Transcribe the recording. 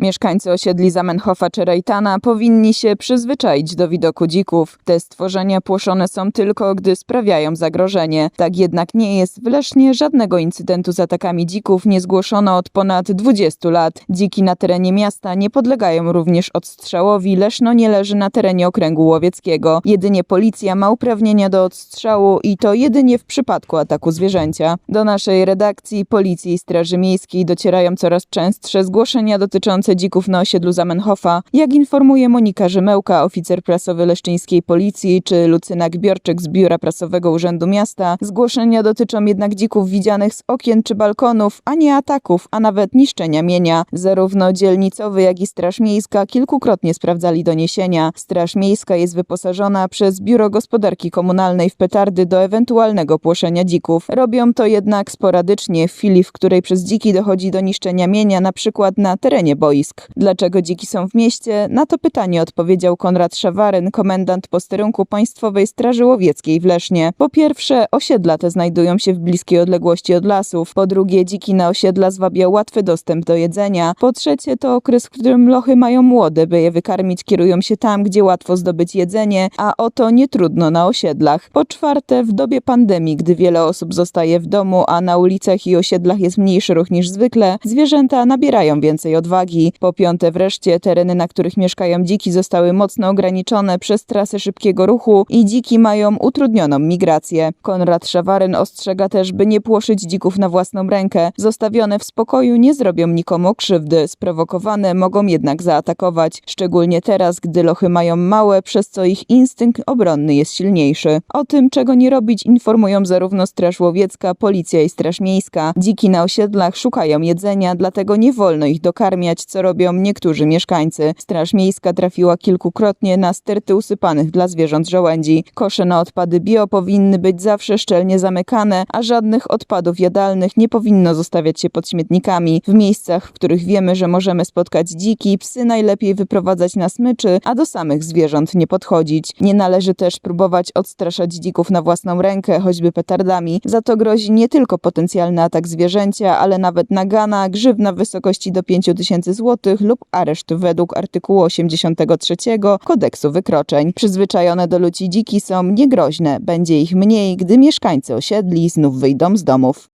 Mieszkańcy osiedli Zamenhofa czy Rejtana powinni się przyzwyczaić do widoku dzików. Te stworzenia płoszone są tylko, gdy sprawiają zagrożenie. Tak jednak nie jest. W Lesznie żadnego incydentu z atakami dzików nie zgłoszono od ponad 20 lat. Dziki na terenie miasta nie podlegają również odstrzałowi. Leszno nie leży na terenie okręgu łowieckiego. Jedynie policja ma uprawnienia do odstrzału i to jedynie w przypadku ataku zwierzęcia. Do naszej redakcji Policji i Straży Miejskiej docierają coraz częstsze zgłoszenia dotyczące dzików na osiedlu Zamenhofa. Jak informuje Monika Rzymełka, oficer prasowy leszczyńskiej policji, czy Lucyna Gbiorczyk z Biura Prasowego Urzędu Miasta, zgłoszenia dotyczą jednak dzików widzianych z okien czy balkonów, a nie ataków, a nawet niszczenia mienia. Zarówno dzielnicowy, jak i Straż Miejska kilkukrotnie sprawdzali doniesienia. Straż Miejska jest wyposażona przez Biuro Gospodarki Komunalnej w petardy do ewentualnego płoszenia dzików. Robią to jednak sporadycznie w chwili, w której przez dziki dochodzi do niszczenia mienia, na przykład na terenie Dlaczego dziki są w mieście? Na to pytanie odpowiedział Konrad Szawaryn, komendant posterunku Państwowej Straży Łowieckiej w Lesznie. Po pierwsze, osiedla te znajdują się w bliskiej odległości od lasów. Po drugie, dziki na osiedla zwabiał łatwy dostęp do jedzenia. Po trzecie, to okres, w którym lochy mają młode, by je wykarmić, kierują się tam, gdzie łatwo zdobyć jedzenie, a o to nie trudno na osiedlach. Po czwarte, w dobie pandemii, gdy wiele osób zostaje w domu, a na ulicach i osiedlach jest mniejszy ruch niż zwykle, zwierzęta nabierają więcej odwagi. Po piąte wreszcie, tereny, na których mieszkają dziki zostały mocno ograniczone przez trasy szybkiego ruchu i dziki mają utrudnioną migrację. Konrad Szawaryn ostrzega też, by nie płoszyć dzików na własną rękę. Zostawione w spokoju nie zrobią nikomu krzywdy, sprowokowane mogą jednak zaatakować, szczególnie teraz, gdy lochy mają małe, przez co ich instynkt obronny jest silniejszy. O tym, czego nie robić, informują zarówno Straż Łowiecka, Policja i Straż Miejska. Dziki na osiedlach szukają jedzenia, dlatego nie wolno ich dokarmiać, co robią niektórzy mieszkańcy. Straż Miejska trafiła kilkukrotnie na sterty usypanych dla zwierząt żołędzi. Kosze na odpady bio powinny być zawsze szczelnie zamykane, a żadnych odpadów jadalnych nie powinno zostawiać się pod śmietnikami. W miejscach, w których wiemy, że możemy spotkać dziki, psy najlepiej wyprowadzać na smyczy, a do samych zwierząt nie podchodzić. Nie należy też próbować odstraszać dzików na własną rękę, choćby petardami. Za to grozi nie tylko potencjalny atak zwierzęcia, ale nawet nagana, grzywna w wysokości do 5000 zł lub areszt według artykułu 83 kodeksu wykroczeń. Przyzwyczajone do ludzi dziki są niegroźne. Będzie ich mniej, gdy mieszkańcy osiedli znów wyjdą z domów.